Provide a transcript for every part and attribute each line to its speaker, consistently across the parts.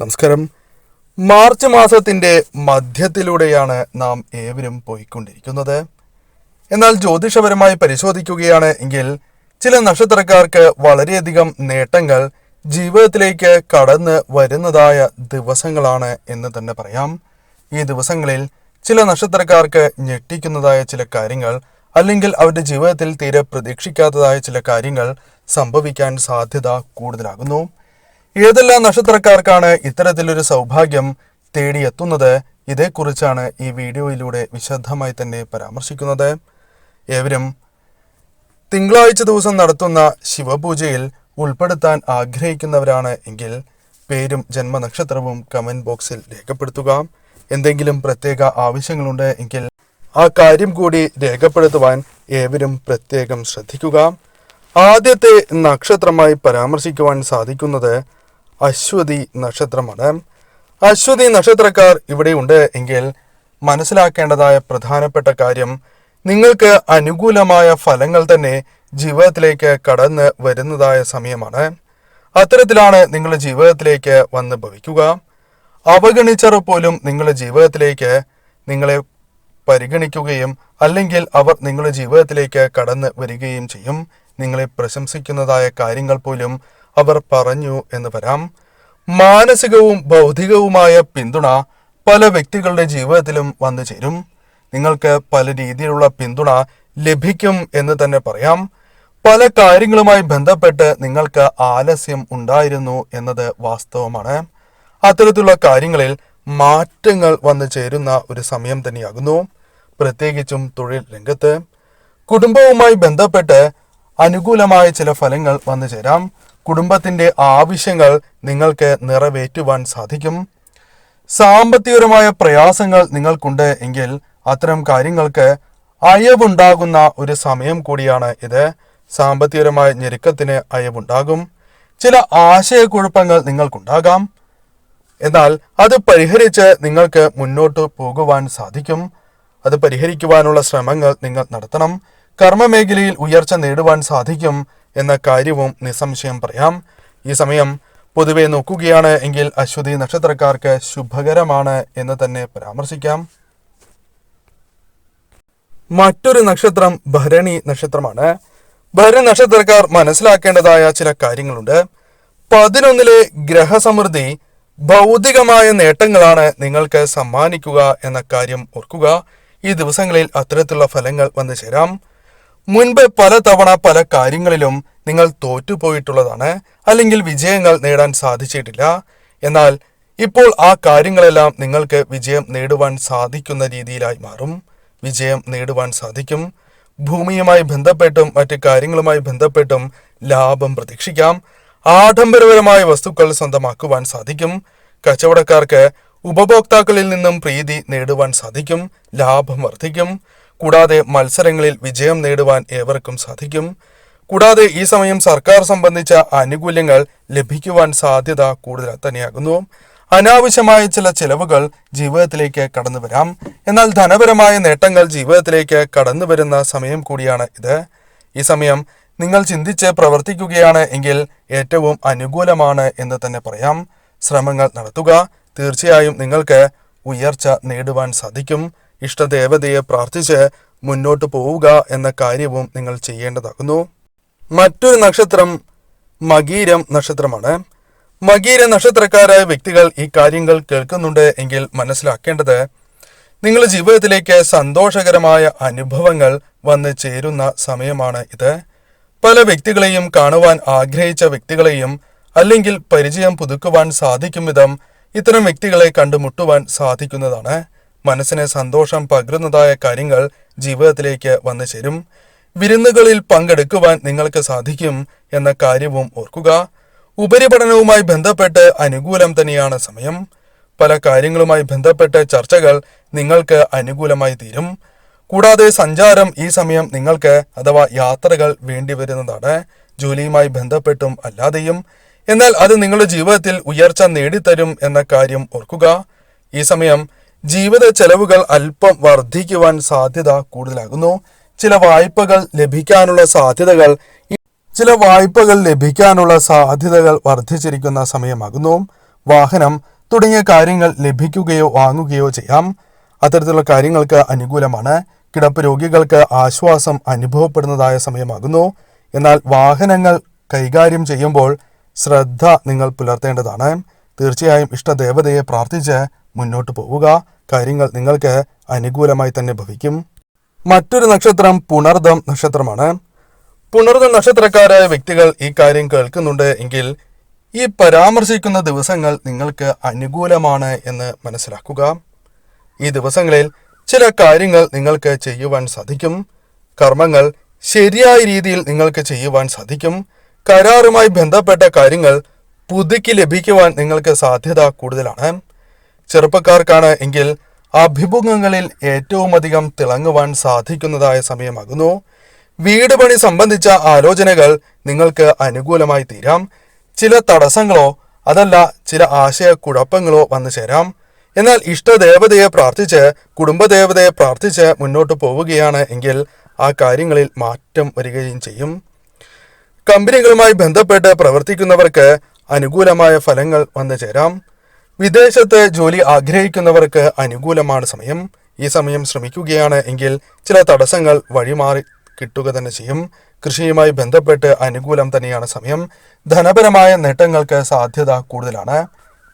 Speaker 1: നമസ്കാരം. മാർച്ച് മാസത്തിന്റെ മധ്യത്തിലൂടെയാണ് നാം ഏവരും പോയിക്കൊണ്ടിരിക്കുന്നത്. എന്നാൽ ജ്യോതിഷപരമായി പരിശോധിക്കുകയാണ് എങ്കിൽ ചില നക്ഷത്രക്കാർക്ക് വളരെയധികം നേട്ടങ്ങൾ ജീവിതത്തിലേക്ക് കടന്ന് വരുന്നതായ ദിവസങ്ങളാണ് എന്ന് തന്നെ പറയാം. ഈ ദിവസങ്ങളിൽ ചില നക്ഷത്രക്കാർക്ക് ഞെട്ടിക്കുന്നതായ ചില കാര്യങ്ങൾ അല്ലെങ്കിൽ അവരുടെ ജീവിതത്തിൽ തീരെ പ്രതീക്ഷിക്കാത്തതായ ചില കാര്യങ്ങൾ സംഭവിക്കാൻ സാധ്യത കൂടുതലാകുന്നു. ഏതെല്ലാം നക്ഷത്രക്കാർക്കാണ് ഇത്തരത്തിലൊരു സൗഭാഗ്യം തേടിയെത്തുന്നത്? ഇതേക്കുറിച്ചാണ് ഈ വീഡിയോയിലൂടെ വിശദമായി തന്നെ പരാമർശിക്കുന്നത്. ഏവരും തിങ്കളാഴ്ച ദിവസം നടത്തുന്ന ശിവപൂജയിൽ ഉൾപ്പെടുത്താൻ ആഗ്രഹിക്കുന്നവരാണ് എങ്കിൽ പേരും ജന്മനക്ഷത്രവും കമന്റ് ബോക്സിൽ രേഖപ്പെടുത്തുക. എന്തെങ്കിലും പ്രത്യേക ആവശ്യങ്ങളുണ്ട് എങ്കിൽ ആ കാര്യം കൂടി രേഖപ്പെടുത്തുവാൻ ഏവരും പ്രത്യേകം ശ്രദ്ധിക്കുക. ആദ്യത്തെ നക്ഷത്രമായി പരാമർശിക്കുവാൻ സാധിക്കുന്നത് അശ്വതി നക്ഷത്രമാണ്. അശ്വതി നക്ഷത്രക്കാർ ഇവിടെയുണ്ട് എങ്കിൽ മനസ്സിലാക്കേണ്ടതായ പ്രധാനപ്പെട്ട കാര്യം നിങ്ങൾക്ക് അനുകൂലമായ ഫലങ്ങൾ തന്നെ ജീവിതത്തിലേക്ക് കടന്ന് വരുന്നതായ സമയമാണ്. അത്തരത്തിലാണ് നിങ്ങളുടെ ജീവിതത്തിലേക്ക് വന്ന് ഭവിക്കുക. അവഗണിച്ചർ പോലും നിങ്ങളുടെ ജീവിതത്തിലേക്ക് നിങ്ങളെ പരിഗണിക്കുകയും അല്ലെങ്കിൽ അവർ നിങ്ങളുടെ ജീവിതത്തിലേക്ക് കടന്ന് വരികയും ചെയ്യും. നിങ്ങളെ പ്രശംസിക്കുന്നതായ കാര്യങ്ങൾ പോലും അവർ പറഞ്ഞു എന്ന് വരാം. മാനസികവും ബൗദ്ധികവുമായ പിന്തുണ പല വ്യക്തികളുടെ ജീവിതത്തിലും വന്നു ചേരും. നിങ്ങൾക്ക് പല രീതിയിലുള്ള പിന്തുണ ലഭിക്കും എന്ന് തന്നെ പറയാം. പല കാര്യങ്ങളുമായി ബന്ധപ്പെട്ട് നിങ്ങൾക്ക് ആലസ്യം ഉണ്ടായിരുന്നു എന്നത് വാസ്തവമാണ്. അത്തരത്തിലുള്ള കാര്യങ്ങളിൽ മാറ്റങ്ങൾ വന്നു ചേരുന്ന ഒരു സമയം തന്നെയാകുന്നു. പ്രത്യേകിച്ചും തൊഴിൽ രംഗത്ത്. കുടുംബവുമായി ബന്ധപ്പെട്ട് അനുകൂലമായ ചില ഫലങ്ങൾ വന്നു ചേരാം. കുടുംബത്തിന്റെ ആവശ്യങ്ങൾ നിങ്ങൾക്ക് നിറവേറ്റുവാൻ സാധിക്കും. സാമ്പത്തികപരമായ പ്രയാസങ്ങൾ നിങ്ങൾക്കുണ്ട് എങ്കിൽ അത്തരം കാര്യങ്ങൾക്ക് അയവുണ്ടാകുന്ന ഒരു സമയം കൂടിയാണ് ഇത്. സാമ്പത്തികപരമായ ഞെരുക്കത്തിന് അയവുണ്ടാകും. ചില ആശയക്കുഴപ്പങ്ങൾ നിങ്ങൾക്കുണ്ടാകാം. എന്നാൽ അത് പരിഹരിച്ച് നിങ്ങൾക്ക് മുന്നോട്ട് പോകുവാൻ സാധിക്കും. അത് പരിഹരിക്കുവാനുള്ള ശ്രമങ്ങൾ നിങ്ങൾ നടത്തണം. കർമ്മമേഖലയിൽ ഉയർച്ച നേടുവാൻ സാധിക്കും. എന്ന കാര്യവും നിസ്സംശയം പറയാം. ഈ സമയം പൊതുവെ നോക്കുകയാണ് എങ്കിൽ അശ്വതി നക്ഷത്രക്കാർക്ക് ശുഭകരമാണ് എന്ന് തന്നെ പരാമർശിക്കാം. മറ്റൊരു നക്ഷത്രം ഭരണി നക്ഷത്രമാണ്. ഭരണി നക്ഷത്രക്കാർ മനസ്സിലാക്കേണ്ടതായ ചില കാര്യങ്ങളുണ്ട്. പതിനൊന്നിലെ ഗ്രഹസമൃദ്ധി ഭൗതികമായ നേട്ടങ്ങളാണ് നിങ്ങൾക്ക് സമ്മാനിക്കുക എന്ന കാര്യം ഓർക്കുക. ഈ ദിവസങ്ങളിൽ അത്തരത്തിലുള്ള ഫലങ്ങൾ വന്നു ചേരാം മുൻപ് പലതവണ പല കാര്യങ്ങളിലും നിങ്ങൾ തോറ്റുപോയിട്ടുള്ളതാണ് അല്ലെങ്കിൽ വിജയങ്ങൾ നേടാൻ സാധിച്ചിട്ടില്ല. എന്നാൽ ഇപ്പോൾ ആ കാര്യങ്ങളെല്ലാം നിങ്ങൾക്ക് വിജയം നേടുവാൻ സാധിക്കുന്ന രീതിയിലായി മാറും. വിജയം നേടുവാൻ സാധിക്കും. ഭൂമിയുമായി ബന്ധപ്പെട്ടും മറ്റ് കാര്യങ്ങളുമായി ബന്ധപ്പെട്ടും ലാഭം പ്രതീക്ഷിക്കാം. ആഡംബരപരമായ വസ്തുക്കൾ സ്വന്തമാക്കുവാൻ സാധിക്കും. കച്ചവടക്കാർക്ക് ഉപഭോക്താക്കളിൽ നിന്നും പ്രീതി നേടുവാൻ സാധിക്കും. ലാഭം വർദ്ധിക്കും. കൂടാതെ മത്സരങ്ങളിൽ വിജയം നേടുവാൻ ഏവർക്കും സാധിക്കും. കൂടാതെ ഈ സമയം സർക്കാർ സംബന്ധിച്ച ആനുകൂല്യങ്ങൾ ലഭിക്കുവാൻ സാധ്യത കൂടുതൽ തന്നെയാകുന്നു. അനാവശ്യമായ ചില ചെലവുകൾ ജീവിതത്തിലേക്ക് കടന്നു വരാം. എന്നാൽ ധനപരമായ നേട്ടങ്ങൾ ജീവിതത്തിലേക്ക് കടന്നു വരുന്ന സമയം കൂടിയാണ് ഇത്. ഈ സമയം നിങ്ങൾ ചിന്തിച്ച് പ്രവർത്തിക്കുകയാണ് എങ്കിൽ ഏറ്റവും അനുകൂലമാണ് എന്ന് തന്നെ പറയാം. ശ്രമങ്ങൾ നടത്തുക തീർച്ചയായും നിങ്ങൾക്ക് ഉയർച്ച നേടുവാൻ സാധിക്കും. ഇഷ്ടദേവതയെ പ്രാർത്ഥിച്ച് മുന്നോട്ട് പോവുക എന്ന കാര്യവും നിങ്ങൾ ചെയ്യേണ്ടതാകുന്നു. മറ്റൊരു നക്ഷത്രം മകീരം നക്ഷത്രമാണ്. മകീര നക്ഷത്രക്കാരായ വ്യക്തികൾ ഈ കാര്യങ്ങൾ കേൾക്കുന്നുണ്ട് എങ്കിൽ മനസ്സിലാക്കേണ്ടത് നിങ്ങളുടെ ജീവിതത്തിലേക്ക് സന്തോഷകരമായ അനുഭവങ്ങൾ വന്ന് ചേരുന്ന സമയമാണ് ഇത്. പല വ്യക്തികളെയും കാണുവാൻ ആഗ്രഹിച്ച വ്യക്തികളെയും അല്ലെങ്കിൽ പരിചയം പുതുക്കുവാൻ സാധിക്കും വിധം ഇത്തരം വ്യക്തികളെ കണ്ടുമുട്ടുവാൻ സാധിക്കുന്നതാണ്. മനസ്സിന് സന്തോഷം പകരുന്നതായ കാര്യങ്ങൾ ജീവിതത്തിലേക്ക് വന്നു ചേരും. വിരുന്നുകളിൽ പങ്കെടുക്കുവാൻ നിങ്ങൾക്ക് സാധിക്കും എന്ന കാര്യവും ഓർക്കുക. ഉപരിപഠനവുമായി ബന്ധപ്പെട്ട് അനുകൂലം തന്നെയാണ് സമയം. പല കാര്യങ്ങളുമായി ബന്ധപ്പെട്ട് ചർച്ചകൾ നിങ്ങൾക്ക് അനുകൂലമായി തീരും. കൂടാതെ സഞ്ചാരം ഈ സമയം നിങ്ങൾക്ക് അഥവാ യാത്രകൾ വേണ്ടി വരുന്നതാണ് ജോലിയുമായി ബന്ധപ്പെട്ടും അല്ലാതെയും. എന്നാൽ അത് നിങ്ങളുടെ ജീവിതത്തിൽ ഉയർച്ച നേടിത്തരും എന്ന കാര്യം ഓർക്കുക. ഈ സമയം ജീവിത ചെലവുകൾ അല്പം വർദ്ധിക്കുവാൻ സാധ്യത കൂടുതലാകുന്നു. ചില വായ്പകൾ ലഭിക്കാനുള്ള സാധ്യതകൾ ചില വായ്പകൾ ലഭിക്കാനുള്ള സാധ്യതകൾ വർദ്ധിച്ചിരിക്കുന്ന സമയമാകുന്നു. വാഹനം തുടങ്ങിയ കാര്യങ്ങൾ ലഭിക്കുകയോ വാങ്ങുകയോ ചെയ്യാം. അത്തരത്തിലുള്ള കാര്യങ്ങൾക്ക് അനുകൂലമാണ്. കിടപ്പ് രോഗികൾക്ക് ആശ്വാസം അനുഭവപ്പെടുന്നതായ സമയമാകുന്നു. എന്നാൽ വാഹനങ്ങൾ കൈകാര്യം ചെയ്യുമ്പോൾ ശ്രദ്ധ നിങ്ങൾ പുലർത്തേണ്ടതാണ്. തീർച്ചയായും ഇഷ്ടദേവതയെ പ്രാർത്ഥിച്ച് മുന്നോട്ട് പോവുക. കാര്യങ്ങൾ നിങ്ങൾക്ക് അനുകൂലമായി തന്നെ ഭവിക്കും. മറ്റൊരു നക്ഷത്രം പുണർദം നക്ഷത്രമാണ്. പുണർദം നക്ഷത്രക്കാരായ വ്യക്തികൾ ഈ കാര്യം കേൾക്കുന്നുണ്ട് എങ്കിൽ ഈ പരാമർശിക്കുന്ന ദിവസങ്ങൾ നിങ്ങൾക്ക് അനുകൂലമാണ് എന്ന് മനസ്സിലാക്കുക. ഈ ദിവസങ്ങളിൽ ചില കാര്യങ്ങൾ നിങ്ങൾക്ക് ചെയ്യുവാൻ സാധിക്കും. കർമ്മങ്ങൾ ശരിയായ രീതിയിൽ നിങ്ങൾക്ക് ചെയ്യുവാൻ സാധിക്കും. കരാറുമായി ബന്ധപ്പെട്ട കാര്യങ്ങൾ പുതുക്കി ലഭിക്കുവാൻ നിങ്ങൾക്ക് സാധ്യത കൂടുതലാണ്. ചെറുപ്പക്കാർക്കാണ് എങ്കിൽ അഭിമുഖങ്ങളിൽ ഏറ്റവുമധികം തിളങ്ങുവാൻ സാധിക്കുന്നതായ സമയമാകുന്നു. വീട് പണി സംബന്ധിച്ച ആലോചനകൾ നിങ്ങൾക്ക് അനുകൂലമായി തീരാം. ചില തടസ്സങ്ങളോ അതല്ല ചില ആശയക്കുഴപ്പങ്ങളോ വന്നു ചേരാം. എന്നാൽ ഇഷ്ടദേവതയെ പ്രാർത്ഥിച്ച് കുടുംബദേവതയെ പ്രാർത്ഥിച്ച് മുന്നോട്ട് പോവുകയാണ് എങ്കിൽ ആ കാര്യങ്ങളിൽ മാറ്റം വരികയും ചെയ്യും. കമ്പനികളുമായി ബന്ധപ്പെട്ട് പ്രവർത്തിക്കുന്നവർക്ക് അനുകൂലമായ ഫലങ്ങൾ വന്നു ചേരാം. വിദേശത്ത് ജോലി ആഗ്രഹിക്കുന്നവർക്ക് അനുകൂലമാണ് സമയം. ഈ സമയം ശ്രമിക്കുകയാണ് എങ്കിൽ ചില തടസ്സങ്ങൾ വഴിമാറി കിട്ടുക തന്നെ ചെയ്യും. കൃഷിയുമായി ബന്ധപ്പെട്ട് അനുകൂലം തന്നെയാണ് സമയം. ധനപരമായ നേട്ടങ്ങൾക്ക് സാധ്യത കൂടുതലാണ്.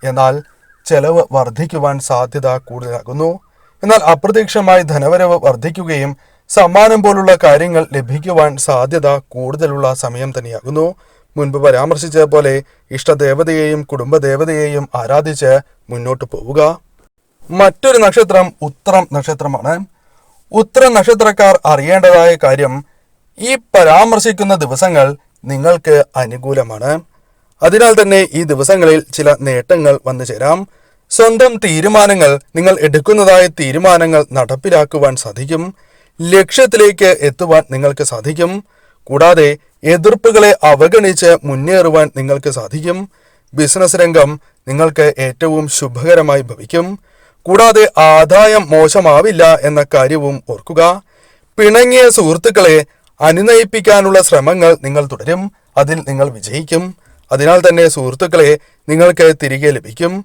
Speaker 1: എന്നാൽ ചെലവ് വർദ്ധിക്കുവാൻ സാധ്യത കൂടുതലാകുന്നു. എന്നാൽ അപ്രതീക്ഷമായി ധനവരവ് വർദ്ധിക്കുകയും സമ്മാനം പോലുള്ള കാര്യങ്ങൾ ലഭിക്കുവാൻ സാധ്യത കൂടുതലുള്ള സമയം തന്നെയാകുന്നു. മുൻപ് പരാമർശിച്ച പോലെ ഇഷ്ടദേവതയെയും കുടുംബദേവതയെയും ആരാധിച്ച് മുന്നോട്ട് പോവുക. മറ്റൊരു നക്ഷത്രം ഉത്രം നക്ഷത്രമാണ്. ഉത്രം നക്ഷത്രക്കാർ അറിയേണ്ടതായ കാര്യം ഈ പരാമർശിക്കുന്ന ദിവസങ്ങൾ നിങ്ങൾക്ക് അനുകൂലമാണ്. അതിനാൽ തന്നെ ഈ ദിവസങ്ങളിൽ ചില നേട്ടങ്ങൾ വന്നു ചേരാം. സ്വന്തം തീരുമാനങ്ങൾ നിങ്ങൾ എടുക്കുന്നതായ തീരുമാനങ്ങൾ നടപ്പിലാക്കുവാൻ സാധിക്കും. ലക്ഷ്യത്തിലേക്ക് എത്തുവാൻ നിങ്ങൾക്ക് സാധിക്കും. കൂടാതെ എതിർപ്പുകളെ അവഗണിച്ച് മുന്നേറുവാൻ നിങ്ങൾക്ക് സാധിക്കും. ബിസിനസ് രംഗം നിങ്ങൾക്ക് ഏറ്റവും ശുഭകരമായി ഭവിക്കും. കൂടാതെ ആദായം മോശമാവില്ല എന്ന കാര്യവും ഓർക്കുക. പിണങ്ങിയ സുഹൃത്തുക്കളെ അനുനയിപ്പിക്കാനുള്ള ശ്രമങ്ങൾ നിങ്ങൾ തുടരും. അതിൽ നിങ്ങൾ വിജയിക്കും. അതിനാൽ തന്നെ സുഹൃത്തുക്കളെ നിങ്ങൾക്ക് തിരികെ ലഭിക്കും.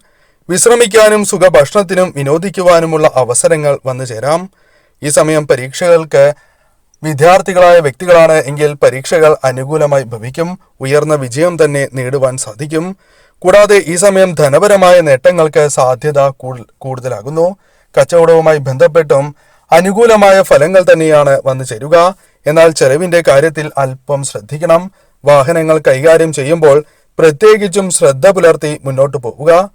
Speaker 1: വിശ്രമിക്കാനും സുഖഭക്ഷണത്തിനും വിനോദിക്കുവാനുമുള്ള അവസരങ്ങൾ വന്നു ചേരാം ഈ സമയം പരീക്ഷകൾക്ക് വിദ്യാർത്ഥികളായ വ്യക്തികളാണ് എങ്കിൽ പരീക്ഷകൾ അനുകൂലമായി ഭവിക്കും. ഉയർന്ന വിജയം തന്നെ നേടുവാൻ സാധിക്കും. കൂടാതെ ഈ സമയം ധനപരമായ നേട്ടങ്ങൾക്ക് സാധ്യത കൂടു- കൂടുതലാകുന്നു. കച്ചവടവുമായി ബന്ധപ്പെട്ടും അനുകൂലമായ ഫലങ്ങൾ തന്നെയാണ് വന്നു ചേരുക. എന്നാൽ ചെലവിന്റെ കാര്യത്തിൽ അല്പം ശ്രദ്ധിക്കണം. വാഹനങ്ങൾ കൈകാര്യം ചെയ്യുമ്പോൾ പ്രത്യേകിച്ചും ശ്രദ്ധ പുലർത്തി മുന്നോട്ട് പോവുക.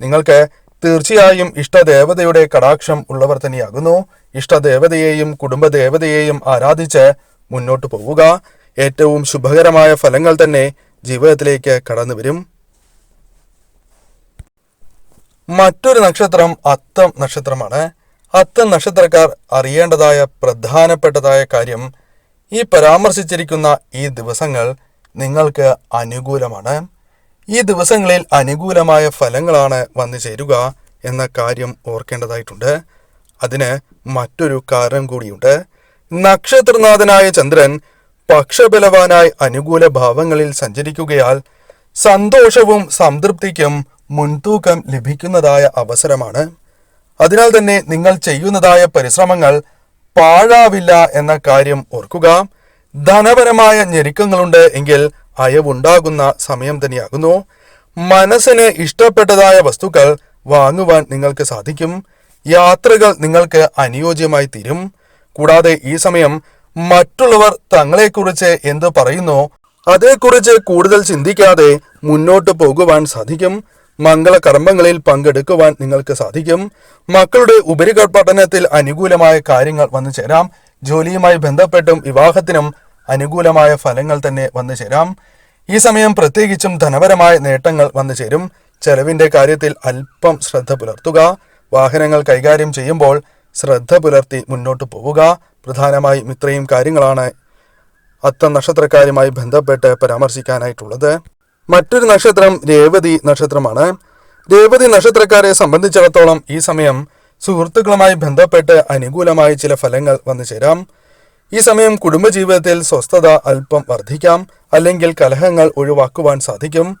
Speaker 1: നിങ്ങൾക്ക് തീർച്ചയായും ഇഷ്ടദേവതയുടെ കടാക്ഷം ഉള്ളവർ തന്നെയാകുന്നു. ഇഷ്ടദേവതയെയും കുടുംബദേവതയെയും ആരാധിച്ച് മുന്നോട്ട് പോവുക. ഏറ്റവും ശുഭകരമായ ഫലങ്ങൾ തന്നെ ജീവിതത്തിലേക്ക് കടന്നു വരും. മറ്റൊരു നക്ഷത്രം അത്തം നക്ഷത്രമാണ്. അത്തം നക്ഷത്രക്കാർ അറിയേണ്ടതായ പ്രധാനപ്പെട്ടതായ കാര്യം ഈ പരാമർശിച്ചിരിക്കുന്ന ഈ ദിവസങ്ങൾ നിങ്ങൾക്ക് അനുകൂലമാണ്. ഈ ദിവസങ്ങളിൽ അനുകൂലമായ ഫലങ്ങളാണ് വന്നു ചേരുക എന്ന കാര്യം ഓർക്കേണ്ടതായിട്ടുണ്ട്. അതിന് മറ്റൊരു കാരണം കൂടിയുണ്ട്. നക്ഷത്രനാഥനായ ചന്ദ്രൻ പക്ഷബലവാനായി അനുകൂല ഭാവങ്ങളിൽ സഞ്ചരിക്കുകയാൽ സന്തോഷവും സംതൃപ്തിക്കും മുൻതൂക്കം ലഭിക്കുന്നതായ അവസരമാണ്. അതിനാൽ തന്നെ നിങ്ങൾ ചെയ്യുന്നതായ പരിശ്രമങ്ങൾ പാഴാവില്ല എന്ന കാര്യം ഓർക്കുക. ധനപരമായ ഞെരുക്കങ്ങളുണ്ട് എങ്കിൽ അയവുണ്ടാകുന്ന സമയം തന്നെയാകുന്നു. മനസ്സിന് ഇഷ്ടപ്പെട്ടതായ വസ്തുക്കൾ വാങ്ങുവാൻ നിങ്ങൾക്ക് സാധിക്കും. യാത്രകൾ നിങ്ങൾക്ക് അനുയോജ്യമായി തീരും. കൂടാതെ ഈ സമയം മറ്റുള്ളവർ തങ്ങളെക്കുറിച്ച് എന്ത് പറയുന്നോ അതേക്കുറിച്ച് കൂടുതൽ ചിന്തിക്കാതെ മുന്നോട്ട് പോകുവാൻ സാധിക്കും. മംഗളകർമ്മങ്ങളിൽ പങ്കെടുക്കുവാൻ നിങ്ങൾക്ക് സാധിക്കും. മക്കളുടെ ഉപരിക പഠനത്തിൽ അനുകൂലമായ കാര്യങ്ങൾ വന്നു ചേരാം. ജോലിയുമായി ബന്ധപ്പെട്ടും വിവാഹത്തിനും അനുകൂലമായ ഫലങ്ങൾ തന്നെ വന്നു ചേരാം. ഈ സമയം പ്രത്യേകിച്ചും ധനപരമായ നേട്ടങ്ങൾ വന്നു ചേരും. ചെലവിന്റെ കാര്യത്തിൽ അല്പം ശ്രദ്ധ പുലർത്തുക. വാഹനങ്ങൾ കൈകാര്യം ചെയ്യുമ്പോൾ ശ്രദ്ധ പുലർത്തി മുന്നോട്ട് പോവുക. പ്രധാനമായും ഇത്രയും കാര്യങ്ങളാണ് അത്ത നക്ഷത്രക്കാരുമായി ബന്ധപ്പെട്ട് പരാമർശിക്കാനായിട്ടുള്ളത്. മറ്റൊരു നക്ഷത്രം രേവതി നക്ഷത്രമാണ്. രേവതി നക്ഷത്രക്കാരെ സംബന്ധിച്ചിടത്തോളം ഈ സമയം സുഹൃത്തുക്കളുമായി ബന്ധപ്പെട്ട് അനുകൂലമായി ചില ഫലങ്ങൾ വന്നു ചേരാം. ഈ സമയം കുടുംബജീവിതത്തിൽ സ്വസ്ഥത അല്പം വർദ്ധിക്കാം. അല്ലെങ്കിൽ കലഹങ്ങൾ ഒഴിവാക്കുവാൻ സാധിക്കും.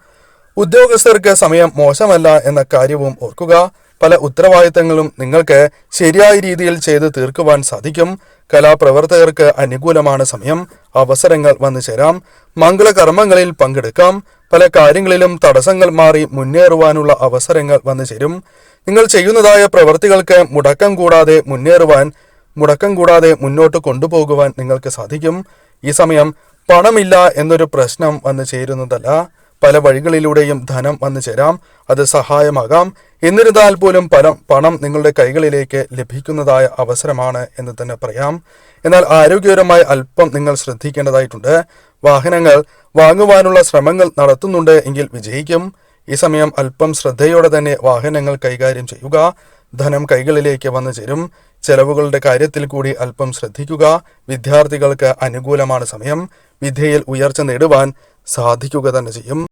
Speaker 1: ഉദ്യോഗസ്ഥർക്ക് സമയം മോശമല്ല എന്ന കാര്യവും ഓർക്കുക. പല ഉത്തരവാദിത്തങ്ങളും നിങ്ങൾക്ക് ശരിയായ രീതിയിൽ ചെയ്ത് തീർക്കുവാൻ സാധിക്കും. കലാപ്രവർത്തകർക്ക് അനുകൂലമാണ് സമയം. അവസരങ്ങൾ വന്നു ചേരാം. മംഗളകർമ്മങ്ങളിൽ പങ്കെടുക്കാം. പല കാര്യങ്ങളിലും തടസ്സങ്ങൾ മാറി മുന്നേറുവാനുള്ള അവസരങ്ങൾ വന്നു ചേരും. നിങ്ങൾ ചെയ്യുന്നതായ പ്രവൃത്തികൾക്ക് മുടക്കം കൂടാതെ മുന്നേറുവാൻ മുടക്കം കൂടാതെ മുന്നോട്ട് കൊണ്ടുപോകുവാൻ നിങ്ങൾക്ക് സാധിക്കും. ഈ സമയം പണമില്ല എന്നൊരു പ്രശ്നം വന്നു ചേരുന്നതല്ല. പല വഴികളിലൂടെയും ധനം വന്നു ചേരാം. അത് സഹായമാകാം. എന്നിരുന്നാൽ പോലും പണം പണം നിങ്ങളുടെ കൈകളിലേക്ക് ലഭിക്കുന്നതായ അവസരമാണ് എന്ന് തന്നെ പറയാം. എന്നാൽ ആരോഗ്യപരമായി അല്പം നിങ്ങൾ ശ്രദ്ധിക്കേണ്ടതായിട്ടുണ്ട്. വാഹനങ്ങൾ വാങ്ങുവാനുള്ള ശ്രമങ്ങൾ നടത്തുന്നുണ്ട് എങ്കിൽ വിജയിക്കും. ഈ സമയം അല്പം ശ്രദ്ധയോടെ തന്നെ വാഹനങ്ങൾ കൈകാര്യം ചെയ്യുക. ധനം കൈകളിലേക്ക് വന്നു ചേരും. ചെലവുകളുടെ കാര്യത്തിൽ കൂടി അല്പം ശ്രദ്ധിക്കുക. വിദ്യാർത്ഥികൾക്ക് അനുകൂലമാണ് സമയം. വിദ്യയിൽ ഉയർച്ച നേടുവാൻ സാധിക്കുക തന്നെ ചെയ്യും.